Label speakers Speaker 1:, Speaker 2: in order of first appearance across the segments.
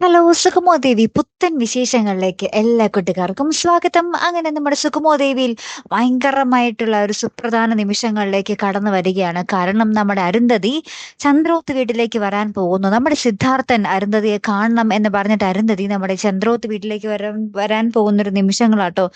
Speaker 1: Hello സുഖമോദേവി പുത്തൻ വിശേഷങ്ങളിലേക്ക് എല്ലാ കുട്ടികാർക്കും സ്വാഗതം. അങ്ങനെ നമ്മുടെ സുഖമോദേവിയിൽ ഭയങ്കരമായിട്ടുള്ള ഒരു സുപ്രധാന നിമിഷങ്ങളിലേക്ക് കടന്നു വരികയാണ്. കാരണം നമ്മുടെ അരുന്ധതി ചന്ദ്രോത്ത് വീട്ടിലേക്ക് വരാൻ പോകുന്നു. നമ്മുടെ സിദ്ധാർത്ഥൻ അരുന്ധതിയെ കാണണം എന്ന് പറഞ്ഞിട്ട് അരുന്ധതി നമ്മുടെ ചന്ദ്രോത്ത് വീട്ടിലേക്ക് വരാൻ വരാൻ പോകുന്ന ഒരു നിമിഷങ്ങളാട്ടോ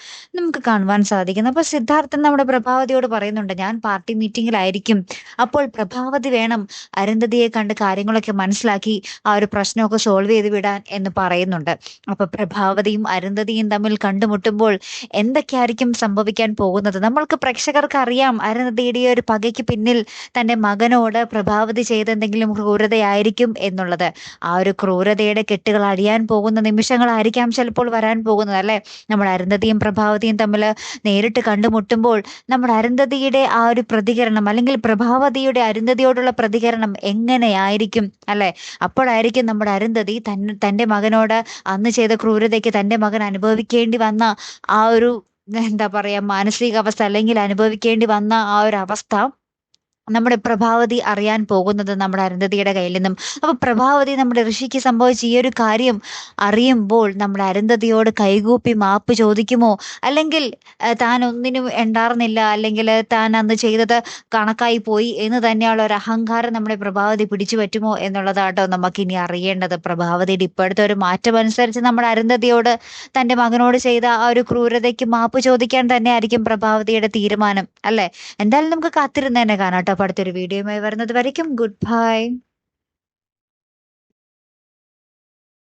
Speaker 1: നമുക്ക് കാണുവാൻ സാധിക്കുന്നു. അപ്പൊ സിദ്ധാർത്ഥൻ നമ്മുടെ പ്രഭാവതിയോട് പറയുന്നുണ്ട് ഞാൻ പാർട്ടി മീറ്റിംഗിലായിരിക്കും അപ്പോൾ പ്രഭാവതി വേണം അരുന്ധതിയെ കണ്ട് കാര്യങ്ങളൊക്കെ മനസ്സിലാക്കി ആ ഒരു പ്രശ്നമൊക്കെ സോൾവ് ചെയ്ത് വിടാൻ എന്ന് പറയുന്നുണ്ട്. അപ്പൊ പ്രഭാവതിയും അരുന്ധതിയും തമ്മിൽ കണ്ടുമുട്ടുമ്പോൾ എന്തൊക്കെയായിരിക്കും സംഭവിക്കാൻ പോകുന്നത്? നമ്മൾക്ക് പ്രേക്ഷകർക്ക് അറിയാം അരുന്ധതിയുടെ ഒരു പകയ്ക്ക് പിന്നിൽ തന്റെ മകനോട് പ്രഭാവതി ചെയ്ത എന്തെങ്കിലും ക്രൂരതയായിരിക്കും എന്നുള്ളത്. ആ ഒരു ക്രൂരതയുടെ കെട്ടുകൾ അടിയാൻ പോകുന്ന നിമിഷങ്ങളായിരിക്കാം ചിലപ്പോൾ വരാൻ പോകുന്നത് അല്ലെ? നമ്മൾ അരുന്ധതിയും പ്രഭാവതിയും തമ്മിൽ നേരിട്ട് കണ്ടുമുട്ടുമ്പോൾ നമ്മൾ അരുന്ധതിയുടെ ആ ഒരു പ്രതികരണം അല്ലെങ്കിൽ പ്രഭാവതിയുടെ അരുന്ധതിയോടുള്ള പ്രതികരണം എങ്ങനെയായിരിക്കും അല്ലെ? അപ്പോഴായിരിക്കും നമ്മുടെ അരുന്ധതി തൻ തന്റെ മകനോട് അന്ന് ചെയ്ത ക്രൂരതയ്ക്ക് തന്റെ മകൻ അനുഭവിക്കേണ്ടി വന്ന ആ ഒരു എന്താ പറയാ മാനസികാവസ്ഥ അല്ലെങ്കിൽ അനുഭവിക്കേണ്ടി വന്ന ആ ഒരു അവസ്ഥ നമ്മുടെ പ്രഭാവതി അറിയാൻ പോകുന്നത് നമ്മുടെ അരുന്ധതിയുടെ കയ്യിൽ നിന്നും. അപ്പോൾ പ്രഭാവതി നമ്മുടെ ഋഷിക്ക് സംഭവിച്ച ഈ ഒരു കാര്യം അറിയുമ്പോൾ നമ്മുടെ അരുന്ധതിയോട് കൈകൂപ്പി മാപ്പ് ചോദിക്കുമോ? അല്ലെങ്കിൽ താൻ ഒന്നിനും ഉണ്ടാർന്നില്ല അല്ലെങ്കിൽ താൻ അന്ന് ചെയ്തത് കണക്കായി പോയി എന്ന് തന്നെയുള്ള ഒരു അഹങ്കാരം നമ്മുടെ പ്രഭാവതി പിടിച്ചു പറ്റുമോ എന്നുള്ളതാട്ടോ നമുക്കിനി അറിയേണ്ടത്. പ്രഭാവതിയുടെ ഇപ്പോഴത്തെ ഒരു മാറ്റം അനുസരിച്ച് നമ്മുടെ അരുന്ധതിയോട് തന്റെ മകനോട് ചെയ്ത ആ ഒരു ക്രൂരതയ്ക്ക് മാപ്പ് ചോദിക്കാൻ തന്നെ ആയിരിക്കും പ്രഭാവതിയുടെ തീരുമാനം. അല്ലേ? എന്തായാലും നമുക്ക് കാത്തിരുന്ന് കാണാം കേട്ടോ അപ്പോൾ അടുത്തൊരു വീഡിയോയുമായി വരുന്നത് വരയ്ക്കും. Good bye